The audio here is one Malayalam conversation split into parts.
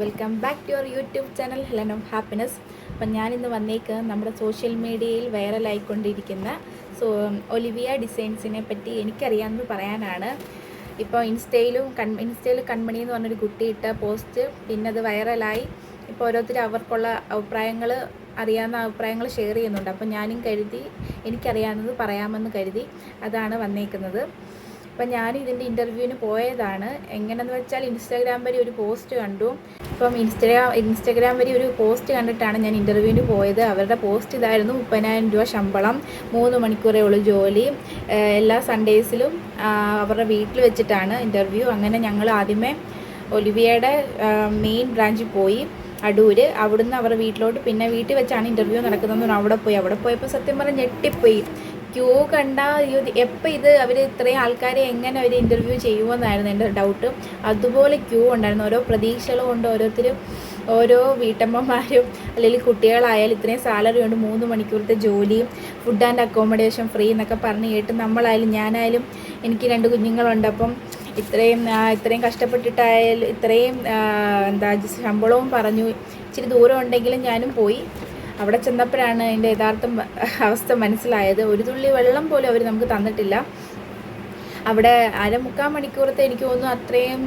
Welcome back to your YouTube channel Helen of happiness. അപ്പം ഞാനിന്ന് വന്നേക്ക് നമ്മുടെ സോഷ്യൽ മീഡിയയിൽ വൈറലായിക്കൊണ്ടിരിക്കുന്ന സോ ഒലിവിയ ഡിസൈൻസിനെ പറ്റി എനിക്കറിയാമെന്ന് പറയാനാണ്. ഇപ്പോൾ ഇൻസ്റ്റയിലും കൺ ഇൻസ്റ്റയിൽ കൺമണി എന്ന് പറഞ്ഞൊരു കുട്ടി ഇട്ട പോസ്റ്റ് പിന്നെ അത് വൈറലായി. ഇപ്പോൾ ഓരോരുത്തർ അവർക്കുള്ള അഭിപ്രായങ്ങൾ അറിയാവുന്ന അഭിപ്രായങ്ങൾ ഷെയർ ചെയ്യുന്നുണ്ട്. അപ്പം ഞാനും കരുതി എനിക്കറിയാവുന്നത് പറയാമെന്ന് കരുതി അതാണ് വന്നേക്കുന്നത്. അപ്പം ഞാൻ ഇതിന്റെ ഇന്റർവ്യൂവിന് പോയതാണ്. എങ്ങനെയെന്ന് വെച്ചാൽ ഇൻസ്റ്റാഗ്രാം വഴി ഒരു പോസ്റ്റ് കണ്ടു. ഇപ്പം ഇൻസ്റ്റഗ്രാം ഇൻസ്റ്റഗ്രാം വഴി ഒരു പോസ്റ്റ് കണ്ടിട്ടാണ് ഞാൻ ഇന്റർവ്യൂവിന് പോയത്. അവരുടെ പോസ്റ്റ് ഇതായിരുന്നു മുപ്പതിനായിരം രൂപ ശമ്പളം മൂന്ന് മണിക്കൂറേ ഉള്ളൂ ജോലി. എല്ലാ സൺഡേസിലും അവരുടെ വീട്ടിൽ വെച്ചിട്ടാണ് ഇന്റർവ്യൂ. അങ്ങനെ ഞങ്ങൾ ആദ്യമേ ഒലിവിയയുടെ മെയിൻ ബ്രാഞ്ചിൽ പോയി അടൂര്. അവിടുന്ന് അവരുടെ വീട്ടിലോട്ട് പിന്നെ വീട്ടിൽ വെച്ചാണ് ഇന്റർവ്യൂ നടക്കുന്നതെന്ന് അവിടെ പോയി. അവിടെ പോയപ്പോൾ സത്യം പറഞ്ഞാൽ ഞെട്ടിപ്പോയി. ക്യൂ കണ്ട എപ്പോൾ ഇത് അവർ ഇത്രയും ആൾക്കാരെ എങ്ങനെ അവർ ഇന്റർവ്യൂ ചെയ്യുമെന്നായിരുന്നു എന്റെ ഡൗട്ട് അതുപോലെ ക്യൂ ഉണ്ടായിരുന്നു. ഓരോ പ്രതീക്ഷകളും കൊണ്ട് ഓരോരുത്തരും ഓരോ വീട്ടമ്മമാരും അല്ലെങ്കിൽ കുട്ടികളായാലും ഇത്രയും സാലറി ഉണ്ട് മൂന്ന് മണിക്കൂറത്തെ ജോലിയും ഫുഡ് ആൻഡ് അക്കോമഡേഷൻ ഫ്രീ എന്നൊക്കെ പറഞ്ഞ് കേട്ട് നമ്മളായാലും ഞാനായാലും എനിക്ക് രണ്ട് കുഞ്ഞുങ്ങളുണ്ട്. അപ്പം ഇത്രയും ഇത്രയും കഷ്ടപ്പെട്ടിട്ടായാലും ഇത്രയും എന്താ ശമ്പളവും പറഞ്ഞു. ഇച്ചിരി ദൂരം ഉണ്ടെങ്കിലും ഞാനും പോയി. അവിടെ ചെന്നപ്പോഴാണ് അതിന്റെ യഥാർത്ഥ അവസ്ഥ മനസ്സിലായത്. ഒരു തുള്ളി വെള്ളം പോലും അവർ നമുക്ക് തന്നിട്ടില്ല. അവിടെ അരമുക്കാൽ മണിക്കൂറത്തെ എനിക്ക് തോന്നുന്നു അത്രയും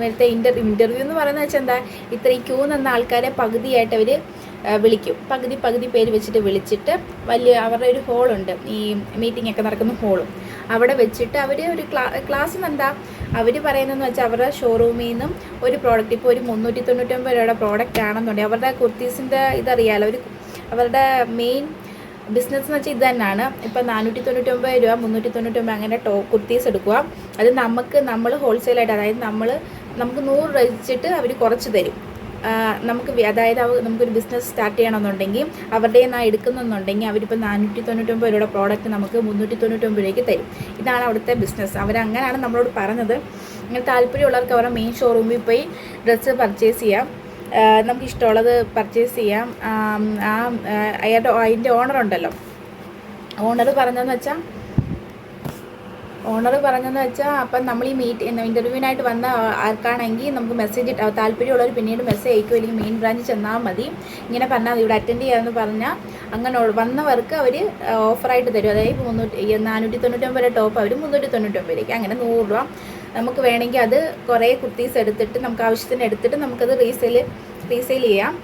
നേരത്തെ ഇന്റർ ഇന്റർവ്യൂ എന്ന് പറയുന്നത് വെച്ചാൽ എന്താ? ഇത്രയും ക്യൂ നിന്ന ആൾക്കാരെ പകുതിയായിട്ട് അവർ വിളിക്കും. പകുതി പകുതി പേര് വെച്ചിട്ട് വിളിച്ചിട്ട് വലിയ അവരുടെ ഒരു ഹോളുണ്ട്. ഈ മീറ്റിംഗ് ഒക്കെ നടക്കുന്ന ഹോളും. അവിടെ വെച്ചിട്ട് അവർ ഒരു ക്ലാ ക്ലാസ് എന്താ? അവർ പറയുന്നതെന്ന് വെച്ചാൽ അവരുടെ ഷോറൂമിൽ നിന്നും ഒരു പ്രോഡക്റ്റ് ഇപ്പോൾ ഒരു മുന്നൂറ്റി തൊണ്ണൂറ്റൊമ്പത് രൂപയുടെ പ്രോഡക്റ്റ് ആണെന്നുണ്ടെങ്കിൽ അവരുടെ കുർത്തീസിന്റെ ഇതറിയാലോ? ഒരു അവരുടെ മെയിൻ ബിസിനസ് എന്ന് വെച്ചാൽ ഇത് തന്നെയാണ്. ഇപ്പം നാനൂറ്റി തൊണ്ണൂറ്റൊമ്പത് രൂപ മുന്നൂറ്റി തൊണ്ണൂറ്റൊമ്പത് അങ്ങനെ ടോ കുർത്തീസ് എടുക്കുക. അത് നമുക്ക് നമ്മൾ ഹോൾസെയിലായിട്ട് അതായത് നമ്മൾ നമുക്ക് നൂറ് രൂപ വെച്ചിട്ട് അവർ കുറച്ച് തരും. നമുക്ക് അതായത് അവ നമുക്കൊരു ബിസിനസ് സ്റ്റാർട്ട് ചെയ്യണമെന്നുണ്ടെങ്കിൽ അവരുടെ നിന്ന് എടുക്കുന്നുണ്ടെങ്കിൽ അവരിപ്പോൾ നാനൂറ്റി തൊണ്ണൂറ്റൊമ്പത് രൂപയുടെ പ്രോഡക്റ്റ് നമുക്ക് മുന്നൂറ്റി തൊണ്ണൂറ്റൊമ്പത് രൂപയ്ക്ക് തരും. ഇതാണ് അവിടുത്തെ ബിസിനസ് അവരങ്ങനെയാണ് നമ്മളോട് പറഞ്ഞത്. അങ്ങനെ താല്പര്യമുള്ളവർക്ക് അവരുടെ മെയിൻ ഷോറൂമിൽ പോയി ഡ്രസ്സ് പർച്ചേസ് ചെയ്യാം. നമുക്ക് ഇഷ്ടമുള്ളത് പർച്ചേസ് ചെയ്യാം. ആ അയാളുടെ അതിന്റെ ഓണർ ഉണ്ടല്ലോ. ഓണർ പറഞ്ഞതെന്ന് വെച്ചാൽ ഓണർ പറഞ്ഞതെന്ന് വെച്ചാൽ അപ്പം നമ്മൾ ഈ മീറ്റ് ഇന്റർവ്യൂവിനായിട്ട് വന്ന ആർക്കാണെങ്കിൽ നമുക്ക് മെസ്സേജ് താല്പര്യമുള്ളവർ പിന്നീട് മെസ്സേജ് അയക്കും. അല്ലെങ്കിൽ മെയിൻ ബ്രാഞ്ചിൽ ചെന്നാൽ മതി. ഇങ്ങനെ പറഞ്ഞാൽ ഇവിടെ അറ്റൻഡ് ചെയ്യാമെന്ന് പറഞ്ഞാൽ അങ്ങനെ വന്നവർക്ക് അവർ ഓഫറായിട്ട് തരും. അതായത് മുന്നൂറ്റി നാനൂറ്റി തൊണ്ണൂറ്റൊമ്പത് ടോപ്പ് അവർ മുന്നൂറ്റി തൊണ്ണൂറ്റൊമ്പതിലേക്ക്. അങ്ങനെ നൂറ് രൂപ നമുക്ക് വേണമെങ്കിൽ അത് കുറേ കുർത്തീസ് എടുത്തിട്ട് നമുക്ക് ആവശ്യത്തിന് എടുത്തിട്ട് നമുക്കത് റീസെയിൽ റീസെയിൽ ചെയ്യാം.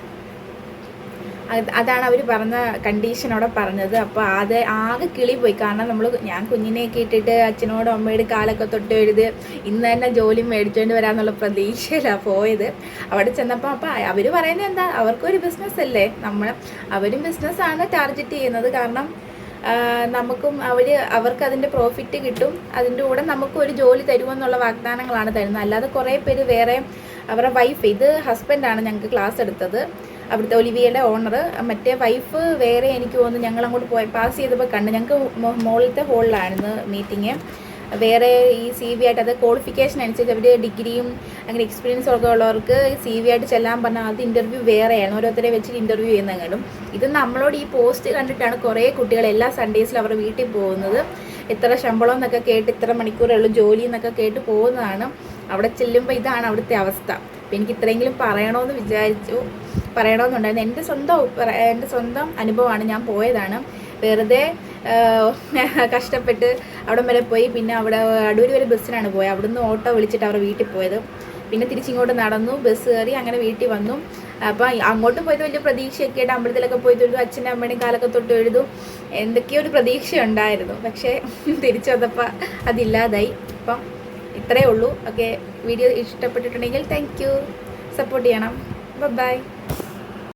അതാണ് അവർ പറഞ്ഞ കണ്ടീഷൻ അവിടെ പറഞ്ഞത്. അപ്പോൾ അത് ആകെ കിളി പോയി. കാരണം നമ്മൾ ഞാൻ കുഞ്ഞിനെയൊക്കെ ഇട്ടിട്ട് അച്ഛനോടും അമ്മയോട് കാലൊക്കെ തൊട്ട് എഴുതി ഇന്ന് തന്നെ ജോലി മേടിച്ചുകൊണ്ട് വരാമെന്നുള്ള പ്രതീക്ഷയിലാണ് പോയത്. അവിടെ ചെന്നപ്പോൾ അപ്പോൾ അവർ പറയുന്നത് എന്താ? അവർക്കൊരു ബിസിനസ് അല്ലേ? നമ്മൾ അവരും ബിസിനസ്സാണ് ടാർഗറ്റ് ചെയ്യുന്നത്. കാരണം നമുക്കും അവർ അവർക്ക് അതിന്റെ പ്രോഫിറ്റ് കിട്ടും. അതിന്റെ കൂടെ നമുക്കും ഒരു ജോലി തരുമെന്നുള്ള വാഗ്ദാനങ്ങളാണ് തരുന്നത്. അല്ലാതെ കുറേ പേര് വേറെ അവരുടെ വൈഫ് ഇത് ഹസ്ബൻഡാണ് ഞങ്ങൾക്ക് ക്ലാസ് എടുത്തത്. അവിടുത്തെ ഒലിവിയയുടെ ഓണർ മറ്റേ വൈഫ് വേറെ എനിക്ക് തോന്നുന്നു ഞങ്ങൾ അങ്ങോട്ട് പോയി പാസ് ചെയ്തപ്പോൾ കണ്ട്. ഞങ്ങൾക്ക് മോളിലത്തെ ഹോളിലായിരുന്നു മീറ്റിങ് വേറെ ഈ സി വി ആയിട്ട് അത് ക്വാളിഫിക്കേഷൻ അനുസരിച്ച് അവർ ഡിഗ്രിയും അങ്ങനെ എക്സ്പീരിയൻസ് ഒക്കെ ഉള്ളവർക്ക് സി വി ആയിട്ട് ചെല്ലാൻ പറഞ്ഞാൽ അത് ഇന്റർവ്യൂ വേറെയാണ്. ഓരോരുത്തരെ വെച്ചിട്ട് ഇന്റർവ്യൂ ചെയ്യുന്നെങ്കിലും ഇത് നമ്മളോട് ഈ പോസ്റ്റ് കണ്ടിട്ടാണ് കുറേ കുട്ടികൾ എല്ലാ സൺഡേസിലും അവരുടെ വീട്ടിൽ പോകുന്നത്. ഇത്ര ശമ്പളം എന്നൊക്കെ കേട്ട് ഇത്ര മണിക്കൂറേ ഉള്ളൂ ജോലി എന്നൊക്കെ കേട്ട് പോകുന്നതാണ്. അവിടെ ചെല്ലുമ്പോൾ ഇതാണ് അവിടുത്തെ അവസ്ഥ. അപ്പം എനിക്ക് ഇത്രയെങ്കിലും പറയണമെന്ന് വിചാരിച്ചു പറയണമെന്നുണ്ടായിരുന്നു എന്റെ സ്വന്തം എന്റെ സ്വന്തം അനുഭവമാണ് ഞാൻ പോയതാണ്. വെറുതെ കഷ്ടപ്പെട്ട് അവിടം വരെ പോയി. പിന്നെ അവിടെ അടൂർ വരെ ബസ്സിനാണ് പോയത് അവിടുന്ന് ഓട്ടോ വിളിച്ചിട്ട് അവരുടെ വീട്ടിൽ പോയത്. പിന്നെ തിരിച്ചിങ്ങോട്ട് നടന്നു ബസ് കയറി അങ്ങനെ വീട്ടിൽ വന്നു. അപ്പം അങ്ങോട്ട് പോയത് വലിയ പ്രതീക്ഷയൊക്കെ ആയിട്ട് അമ്പലത്തിലൊക്കെ പോയി തൊഴുതു അച്ഛന്റെ അമ്മയുടെയും കാലൊക്കെ തൊട്ട് എഴുതും. എന്തൊക്കെയോ ഒരു പ്രതീക്ഷ ഉണ്ടായിരുന്നു. പക്ഷേ തിരിച്ചു വന്നപ്പോൾ അതില്ലാതായി. അപ്പം ഇത്രയേ ഉള്ളൂ. ഓക്കെ വീഡിയോ ഇഷ്ടപ്പെട്ടിട്ടുണ്ടെങ്കിൽ താങ്ക് സപ്പോർട്ട് ചെയ്യണം. ബൈ